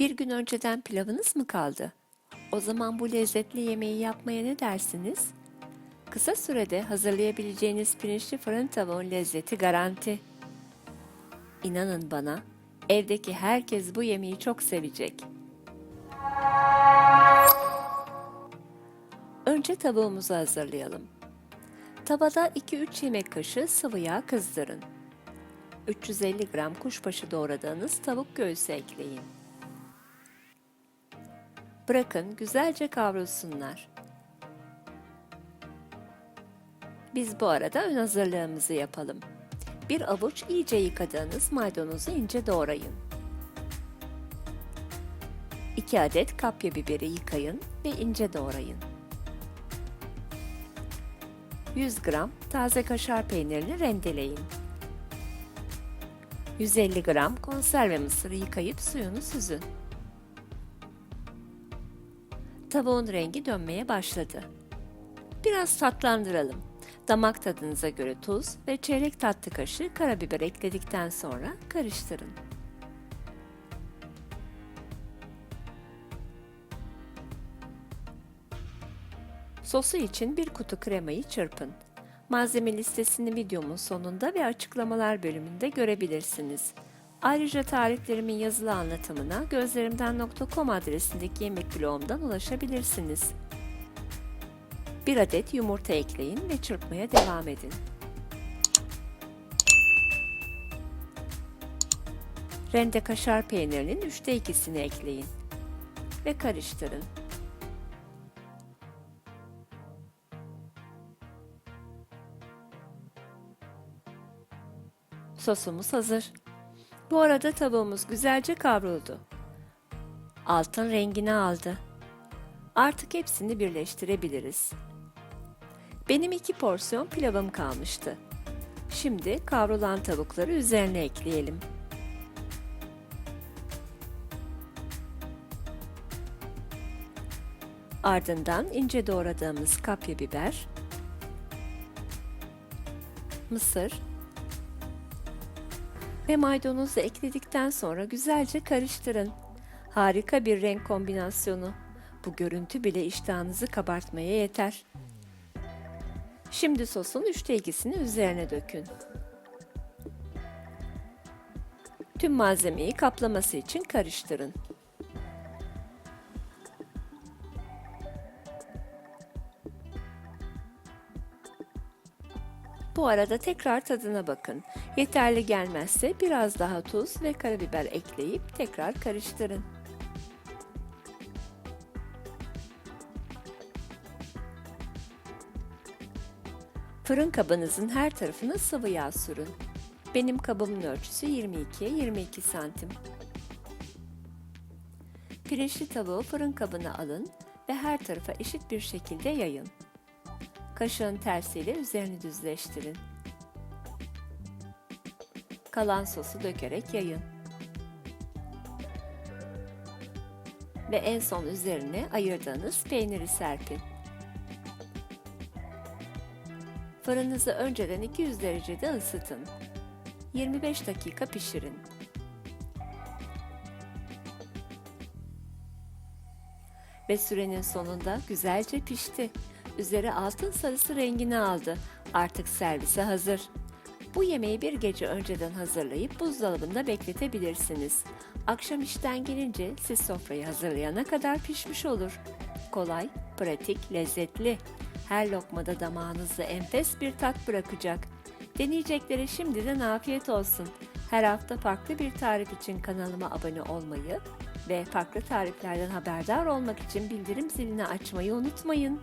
Bir gün önceden pilavınız mı kaldı? O zaman bu lezzetli yemeği yapmaya ne dersiniz? Kısa sürede hazırlayabileceğiniz pirinçli fırın tavuğun lezzeti garanti. İnanın bana, evdeki herkes bu yemeği çok sevecek. Önce tavuğumuzu hazırlayalım. Tavada 2-3 yemek kaşığı sıvı yağ kızdırın. 350 gram kuşbaşı doğradığınız tavuk göğsü ekleyin. Bırakın güzelce kavrulsunlar. Biz bu arada ön hazırlığımızı yapalım. Bir avuç iyice yıkadığınız maydanozu ince doğrayın. 2 adet kapya biberi yıkayın ve ince doğrayın. 100 gram taze kaşar peynirini rendeleyin. 150 gram konserve mısırı yıkayıp suyunu süzün. Tavuğun rengi dönmeye başladı. Biraz tatlandıralım. Damak tadınıza göre tuz ve çeyrek tatlı kaşığı karabiber ekledikten sonra karıştırın. Sosu için bir kutu kremayı çırpın. Malzeme listesini videomun sonunda ve açıklamalar bölümünde görebilirsiniz. Ayrıca tariflerimin yazılı anlatımına gözlerimden.com adresindeki yemek blogumdan ulaşabilirsiniz. Bir adet yumurta ekleyin ve çırpmaya devam edin. Rende kaşar peynirinin üçte ikisini ekleyin ve karıştırın. Sosumuz hazır. Bu arada tavuğumuz güzelce kavruldu. Altın rengini aldı. Artık hepsini birleştirebiliriz. Benim iki porsiyon pilavım kalmıştı. Şimdi kavrulan tavukları üzerine ekleyelim. Ardından ince doğradığımız kapya biber, mısır ve maydanozu ekledikten sonra güzelce karıştırın. Harika bir renk kombinasyonu. Bu görüntü bile iştahınızı kabartmaya yeter. Şimdi sosun üçte ikisini üzerine dökün. Tüm malzemeyi kaplaması için karıştırın. Bu arada tekrar tadına bakın. Yeterli gelmezse biraz daha tuz ve karabiber ekleyip tekrar karıştırın. Fırın kabınızın her tarafına sıvı yağ sürün. Benim kabımın ölçüsü 22'ye 22 santim. Pirinçli tavuğu fırın kabına alın ve her tarafa eşit bir şekilde yayın. Kaşığın tersiyle üzerini düzleştirin. Kalan sosu dökerek yayın. Ve en son üzerine ayırdığınız peyniri serpin. Fırınınızı önceden 200 derecede ısıtın. 25 dakika pişirin. Ve sürenin sonunda güzelce pişti. Üzeri altın sarısı rengini aldı. Artık servise hazır. Bu yemeği bir gece önceden hazırlayıp buzdolabında bekletebilirsiniz. Akşam işten gelince siz sofrayı hazırlayana kadar pişmiş olur. Kolay, pratik, lezzetli. Her lokmada damağınızda enfes bir tat bırakacak. Deneyeceklere şimdiden afiyet olsun. Her hafta farklı bir tarif için kanalıma abone olmayı ve farklı tariflerden haberdar olmak için bildirim zilini açmayı unutmayın.